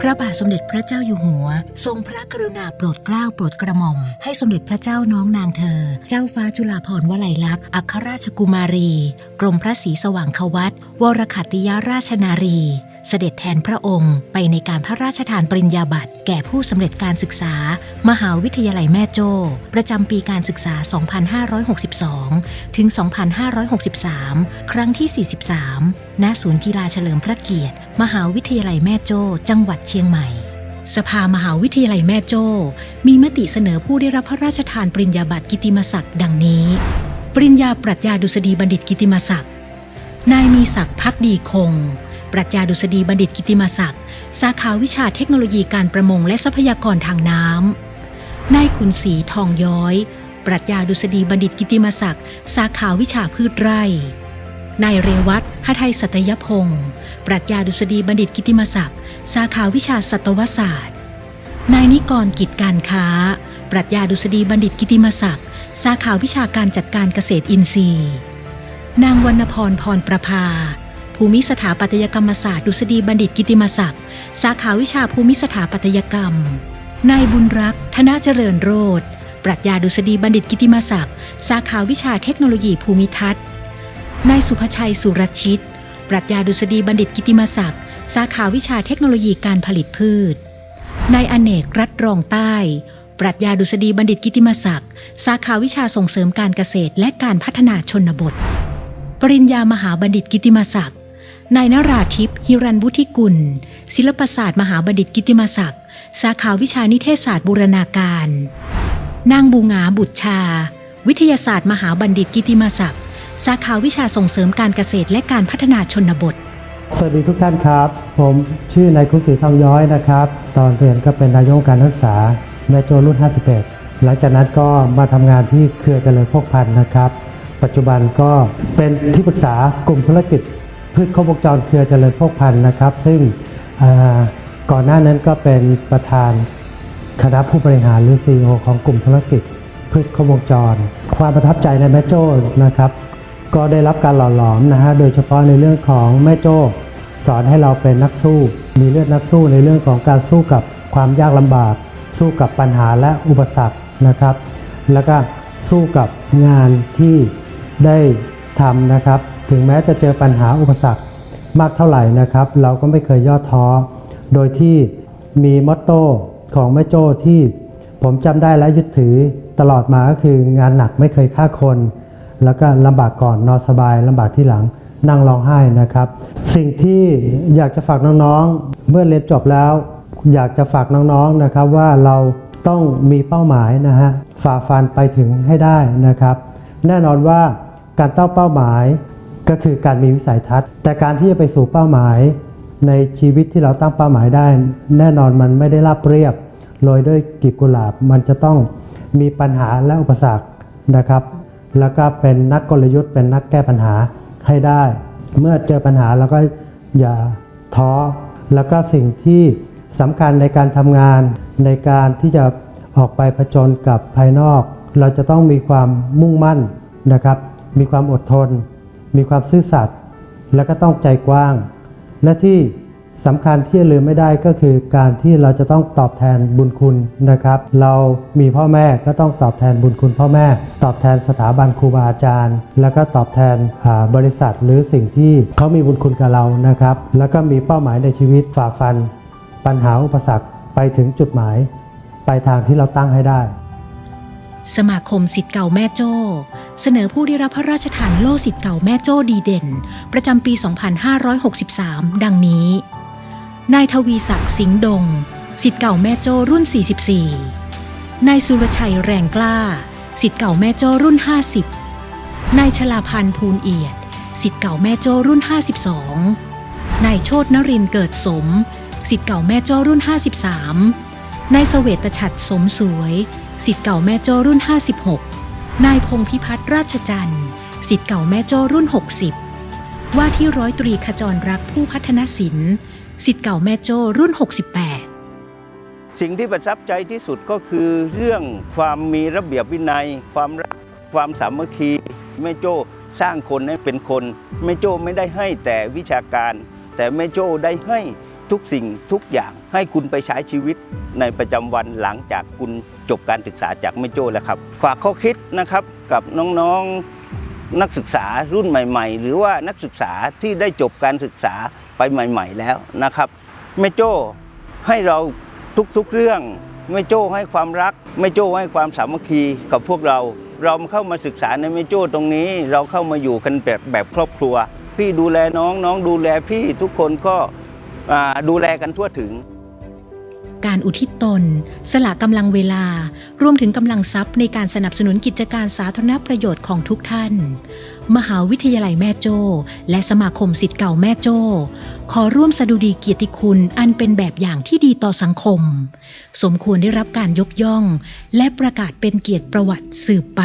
พระบาทสมเด็จพระเจ้าอยู่หัว ทรงพระกรุณาโปรดเกล้าโปรดกระหม่อม ให้สมเด็จพระเจ้าน้องนางเธอ เจ้าฟ้าจุฬาภรณ์วลัยลักษณ์อัครราชกุมารี กรมพระศรีสว่างควัตวรขัติยาราชนารี เสด็จแทนพระองค์ไปในการพระราชทานปริญญาบัตรแก่ผู้สำเร็จการศึกษา มหาวิทยาลัยแม่โจ้ ประจำปีการศึกษา 2562 ถึง 2563 ครั้งที่ 43 ณ ศูนย์กีฬาเฉลิมพระเกียรติ มหาวิทยาลัยแม่โจ้ จังหวัดเชียงใหม่ สภามหาวิทยาลัยแม่โจ้ มีมติเสนอผู้ได้รับพระราชทานปริญญาบัตรกิติมศักดิ์ดังนี้ ปริญญาปรัชญาดุษฎีบัณฑิตกิติมศักดิ์นายมีศักดิ์พักดีคง ปรัชญาดุษฎีบัณฑิตกิติมศักดิ์สาขาวิชาเทคโนโลยีการประมงและทรัพยากรทางน้ำนายขุนศรีทองย้อย ปรัชญาดุษฎีบัณฑิตกิติมศักดิ์สาขาวิชาพืชไร่ นายเรวัตหทัยสัตยพงศ์ปรัชญาดุษฎีบัณฑิตกิติมศักดิ์ สาขาวิชาสัตวศาสตร์ นายนิกรกิจการค้า ปรัชญาดุษฎีบัณฑิตกิติมศักดิ์ สาขาวิชาการจัดการเกษตรอินทรีย์ นางวรรณพรพรประภา ภูมิสถาปัตยกรรมศาสตร์ดุษฎีบัณฑิตกิติมศักดิ์ สาขาวิชาภูมิสถาปัตยกรรม นายบุญรักษ์ธนาเจริญโรธปรัชญาดุษฎีบัณฑิตกิตติมศักดิ์ สาขาวิชาเทคโนโลยีภูมิทัศน์ นายสุภชัยสุรชิต ปรัชญาดุษฎีบัณฑิตกิติมศักดิ์สาขาวิชาเทคโนโลยีการผลิตพืช นายอเนกรัฐรองใต้ ปรัชญาดุษฎีบัณฑิตกิติมศักดิ์สาขาวิชาส่งเสริมการเกษตรและการพัฒนาชนบท ปริญญามหาบัณฑิตกิติมศักดิ์ นายนราทิพย์ฮิรันวุฒิกุล ศิลปศาสตร์มหาบัณฑิตกิติมศักดิ์ สาขาวิชานิเทศศาสตร์บูรณาการ นางบูงาบุตรชา วิทยาศาสตร์มหาบัณฑิตกิตติมศักดิ์ สาขาวิชาส่งเสริมการเกษตรและการพัฒนาชนบท สวัสดีทุกท่านครับ ผมชื่อนายคุศรีทองย้อยนะครับ ตอนเรียนก็เป็นนายกการศึกษาแม่โจรุ่น 51 หลังจากนั้นก็มาทำงานที่เครือเจริญโภคภัณฑ์นะครับ ปัจจุบันก็เป็นที่ปรึกษากลุ่มธุรกิจพืชครบวงจรเครือเจริญโภคภัณฑ์นะครับ ซึ่งก่อนหน้านั้นก็เป็นประธานคณะผู้บริหารหรือ CEO ของกลุ่มธุรกิจพืชครบวงจร ความประทับใจในแม่โจ้นะครับ ก็ได้รับการหล่อหลอมนะฮะโดยเฉพาะในเรื่องของแม่โจ้สอนให้เราเป็นนักสู้ มีเลือดนักสู้ในเรื่องของการสู้กับความยากลำบาก สู้กับปัญหาและอุปสรรคนะครับ แล้วก็สู้กับงานที่ได้ทำนะครับ ถึงแม้จะเจอปัญหาอุปสรรคมากเท่าไหร่นะครับ เราก็ไม่เคยย่อท้อ โดยที่มีมอตโต้ของแม่โจ้ที่ผมจำได้และยึดถือตลอดมาก็คืองานหนักไม่เคยฆ่าคน แล้วก็ลำบากก่อนนอนสบายลำบากที่หลังนั่งร้องไห้นะครับ สิ่งที่อยากจะฝากน้องๆ เมื่อเรียนจบแล้ว อยากจะฝากน้องๆนะครับว่าเราต้องมีเป้าหมายนะฮะฝ่าฟันไปถึงให้ได้นะครับ แน่นอนว่าการตั้งเป้าหมายก็คือการมีวิสัยทัศน์ แต่การที่จะไปสู่เป้าหมาย ในชีวิตที่เราตั้งเป้าหมายได้ แน่นอนมันไม่ได้ราบเรียบโรยด้วยกีบกุหลาบมันจะต้องมีปัญหาและอุปสรรคนะครับ แล้วก็เป็นนักกลยุทธ์เป็นนักแก้ปัญหาให้ได้ เมื่อเจอปัญหาเราก็อย่าท้อ แล้วก็สิ่งที่สำคัญในการทำงานในการที่จะออกไปผจญกับภายนอก เราจะต้องมีความมุ่งมั่นนะครับ มีความอดทน มีความซื่อสัตย์แล้วก็ต้องใจกว้าง และที่ สำคัญที่ลืมไม่ได้ก็คือการที่เราจะต้องตอบแทนบุญคุณนะครับ เรามีพ่อแม่ก็ต้องตอบแทนบุญคุณพ่อแม่ ตอบแทนสถาบันครูบาอาจารย์ แล้วก็ตอบแทนบริษัทหรือสิ่งที่เขามีบุญคุณกับเรานะครับ แล้วก็มีเป้าหมายในชีวิตฝ่าฟัน ปัญหาอุปสรรคไปถึงจุดหมาย ไปทางที่เราตั้งให้ได้ สมาคมสิทธิ์เก่าแม่โจ้ เสนอผู้ได้รับพระราชทานโล่สิทธิ์เก่าแม่โจ้ดีเด่น ประจำปี 2563 ดังนี้ นายทวีศักดิ์สิงห์ดงสิทธิ์เก่าแม่โจ้รุ่น 44 นายสุรชัยแรงกล้าสิทธิ์เก่าแม่โจ้รุ่น 50 นายชลาพันธ์ภูลเอียดสิทธิ์เก่าแม่โจ้รุ่น 52 นายโชตนรินเกิดสมสิทธิ์เก่าแม่โจ้รุ่น 53 นายเสวตฉัตรสมสวยสิทธิ์เก่าแม่โจ้รุ่น 56 นายพงพิพัฒน์ราชจันทร์สิทธิ์เก่าแม่โจ้รุ่น 60 ว่าที่ร้อยตรีขจรรักผู้พัฒนศิลป์ สิทธิ์เก่าแม่โจ้รุ่น 68 สิ่งที่ประทับใจที่สุดก็คือเรื่องความมีระเบียบวินัย ความรักความสามัคคีแม่โจ้สร้างคนให้เป็นคนแม่โจ้ไม่ได้ให้แต่วิชาการ แต่แม่โจ้ได้ให้ทุกสิ่งทุกอย่างให้คุณไปใช้ชีวิตในประจำวันหลังจากคุณจบการศึกษาจากแม่โจ้แล้วครับ ฝากข้อคิดนะครับกับน้องๆนักศึกษารุ่นใหม่ ๆ หรือว่านักศึกษาที่ได้จบการศึกษา ไปใหม่ ๆ แล้วนะครับแม่โจ้ให้เราทุกๆเรื่องแม่โจ้ให้ความรักแม่โจ้ให้ความสามัคคีกับพวกเรา เราเข้ามาศึกษาในแม่โจ้ตรงนี้ เราเข้ามาอยู่กันแบบแบบครอบครัว พี่ดูแลน้องน้องดูแลพี่ทุกคนก็ดูแลกันทั่วถึง การอุทิศตน สละกำลังเวลา รวมถึงกำลังทรัพย์ในการสนับสนุนกิจการสาธารณประโยชน์ของทุกท่าน มหาวิทยาลัยแม่โจ้ และสมาคมสิทธิ์เก่าแม่โจ้ ขอร่วมสดุดีเกียรติคุณอันเป็นแบบอย่างที่ดีต่อสังคม สมควรได้รับการยกย่อง และประกาศเป็นเกียรติประวัติสืบไป